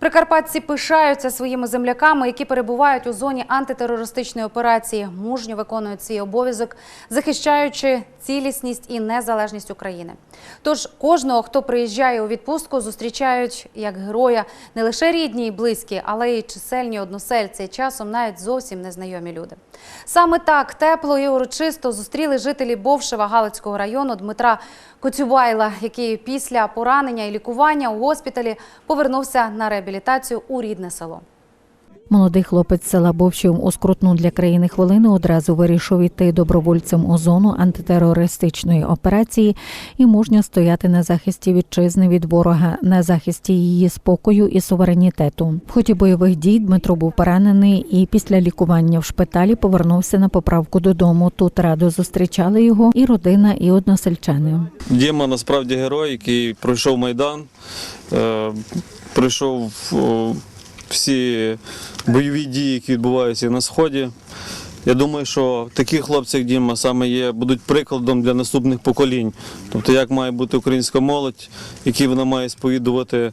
Прикарпатці пишаються своїми земляками, які перебувають у зоні антитерористичної операції, мужньо виконують свій обов'язок, захищаючи цілісність і незалежність України. Тож кожного, хто приїжджає у відпустку, зустрічають як героя не лише рідні і близькі, але й чисельні односельці, часом навіть зовсім незнайомі люди. Саме так тепло і урочисто зустріли жителі Бовшева Галицького району Дмитра Коцюбайла, який після поранення і лікування у госпіталі повернувся на реабілітацію у рідне село. Молодий хлопець села Бовщів у скрутну для країни хвилину одразу вирішив йти добровольцем у зону антитерористичної операції і мужньо стояти на захисті вітчизни від ворога, на захисті її спокою і суверенітету. В ході бойових дій Дмитро був поранений і після лікування в шпиталі повернувся на поправку додому. Тут радо зустрічали його і родина, і односельчани. Діма насправді герой, який пройшов Майдан, е, пройшов всі бойові дії, які відбуваються на Сході. Я думаю, що такі хлопці, як Діма, саме є, будуть прикладом для наступних поколінь. Тобто, як має бути українська молодь, які вона має сповідувати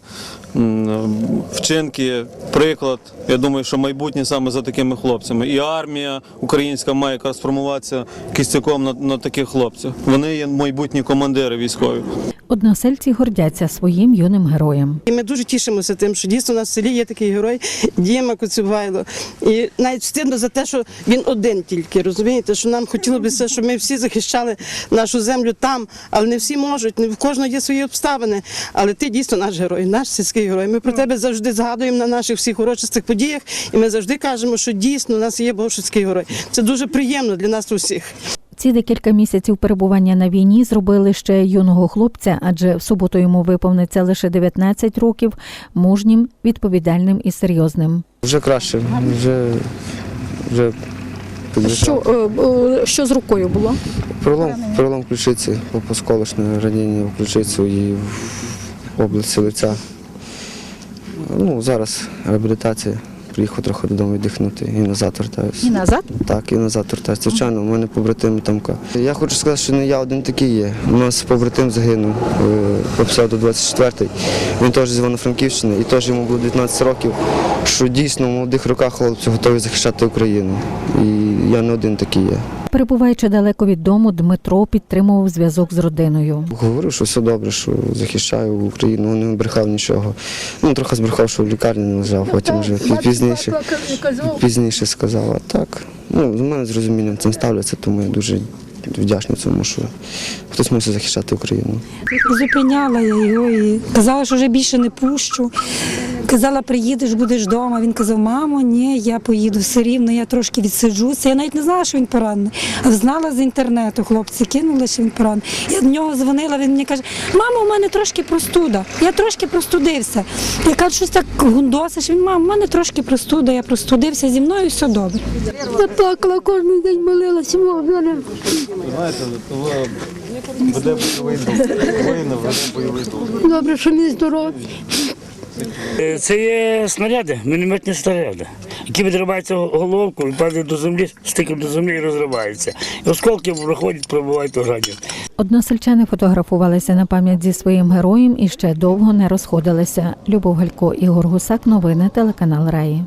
вчинки, приклад. Я думаю, що майбутнє саме за такими хлопцями. І армія українська має якраз формуватися кістяком на, на таких хлопців. Вони є майбутні командири військові. Односельці гордяться своїм юним героєм. І ми дуже тішимося тим, що дійсно у нас в селі є такий герой Діма Коцюбайло. І навіть стидно за те, що він один тільки, розумієте, що нам хотілося, щоб ми всі захищали нашу землю там, але не всі можуть, не в кожного є свої обставини. Але ти дійсно наш герой, наш сільський герой. Ми про тебе завжди згадуємо на наших всіх урочистих подіях, і ми завжди кажемо, що дійсно у нас є бовшицький герой. Це дуже приємно для нас усіх. Ці декілька місяців перебування на війні зробили ще юного хлопця, адже в суботу йому виповниться лише 19 років, мужнім, відповідальним і серйозним. Вже краще, вже, вже Що, е, е, що з рукою було? Перелом, перелом ключиці, осколочне ранення в ключицю і в області лиця. Ну, зараз реабілітація. Приїхав трохи додому віддихнути і назад вертаюся. І назад? Так, і назад вертаюся. Звичайно, у мене побратим тамка. Я хочу сказати, що не я один такий є. У нас побратим загинув е, по псевдо 24-й. Він теж з Івано-Франківщини і теж йому було 19 років. Що дійсно в молодих роках хлопці готові захищати Україну. І я не один такий є. Перебуваючи далеко від дому, Дмитро підтримував зв'язок з родиною. Говорив, що все добре, що захищаю Україну, не брехав нічого. Ну, трохи збрехав, що в лікарні не лежав, потім вже пізніше, пізніше сказав. А так, ну, з мене з розумінням цим ставляться, тому я дуже вдячний цьому, що хтось мусить захищати Україну. Зупиняла я його і казала, що вже більше не пущу. Казала, приїдеш, будеш вдома. Він казав, мамо, ні, я поїду все рівно, я трошки відсиджуся. Я навіть не знала, що він поранений. А знала з інтернету, хлопці кинули, що він поранений. Я до нього дзвонила, він мені каже, мамо, у мене трошки простуда. Я трошки простудився. Я кажу, щось так гундосиш. Він, мамо, у мене трошки простуда, я простудився зі мною все добре. Я плакала кожен день молилася, мене. Знаєте, бойовий веде бойовий дух. Добре, що він здоровий. Е, Це є снаряди, мінометні снаряди, які відриваються головку, падають до землі, стикають до землі і розриваються. І осколки проходять, пробувають у градів. Односельчани фотографувалися на пам'ять зі своїм героєм і ще довго не розходилися. Любов Галько, Ігор Гусак, новини, телеканал Раї.